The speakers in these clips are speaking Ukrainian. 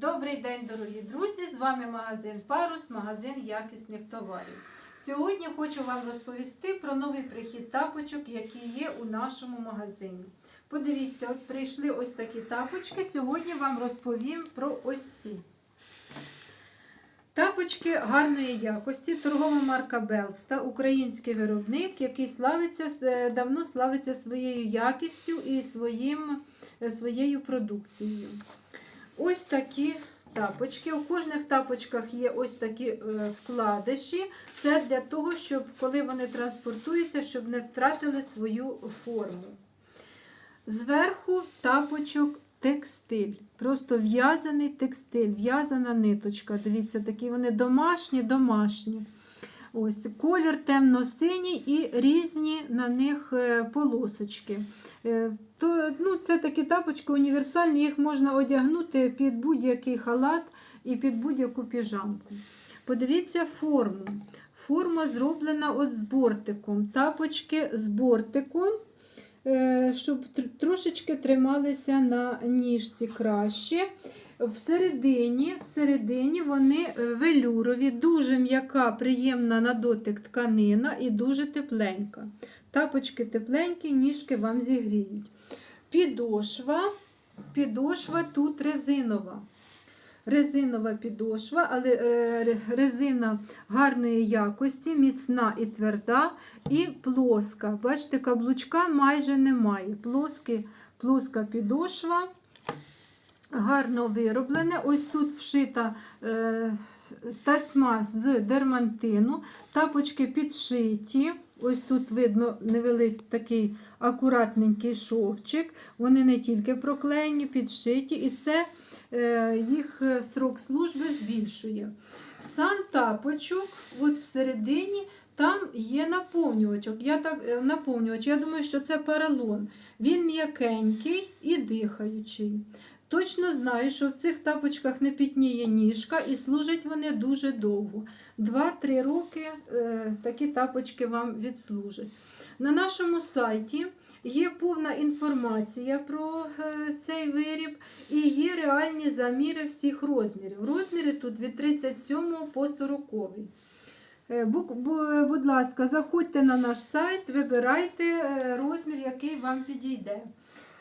Добрий день, дорогі друзі! З вами магазин Парус, магазин якісних товарів. Сьогодні хочу вам розповісти про новий прихід тапочок, які є у нашому магазині. Подивіться, от прийшли ось такі тапочки. Сьогодні вам розповім про ось ці. Тапочки гарної якості, торгова марка Белста, український виробник, який славиться, е, давно славиться своєю якістю і своїм, е, своєю продукцією. Ось такі тапочки. У кожних тапочках є ось такі е, вкладиші. Це для того, щоб коли вони транспортуються, щоб не втратили свою форму. Зверху тапочок текстиль. Просто в'язаний текстиль, в'язана ниточка. Дивіться, такі вони домашні, домашні. Ось Колір темно-синій і різні на них е, полосочки. Е, То, ну, Це такі тапочки універсальні, їх можна одягнути під будь-який халат і під будь-яку піжамку. Подивіться форму. Форма зроблена от з бортиком. Тапочки з бортиком, е, щоб трошечки трималися на ніжці краще. Всередині, всередині вони е, велюрові, дуже м'яка, приємна на дотик тканина і дуже тепленька. Тапочки тепленькі, ніжки вам зігріють. Підошва, підошва тут резинова. Резинова підошва, але е, резина гарної якості, міцна і тверда, і плоска. Бачите, каблучка майже немає. Плоски, плоска підошва гарно вироблене. Ось тут вшита е, тасьма з дермантину, тапочки підшиті. Ось тут видно невеликий такий акуратненький шовчик. Вони не тільки проклеєні, підшиті, і це е, їх е, срок служби збільшує. Сам тапочок, от всередині, там є наповнювачок. Я так, е, наповнювач. Я думаю, що це поролон. Він м'якенький і дихаючий. Точно знаю, що в цих тапочках не пітніє ніжка і служать вони дуже довго. 2-3 роки е, такі тапочки вам відслужать. На нашому сайті є повна інформація про е, цей виріб і є реальні заміри всіх розмірів. Розміри тут від 37 по 40. Е, бу- бу- Будь ласка, заходьте на наш сайт, вибирайте е, розмір, який вам підійде.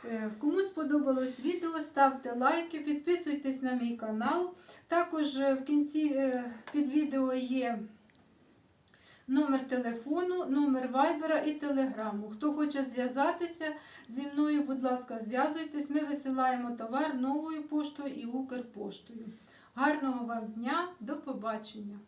Е, Кому сподобалось відео, ставте лайки, підписуйтесь на мій канал. Також в кінці під відео є номер телефону, номер вайбера і телеграму. Хто хоче зв'язатися зі мною, будь ласка, зв'язуйтесь. Ми висилаємо товар новою поштою і Укрпоштою. Гарного вам дня, до побачення!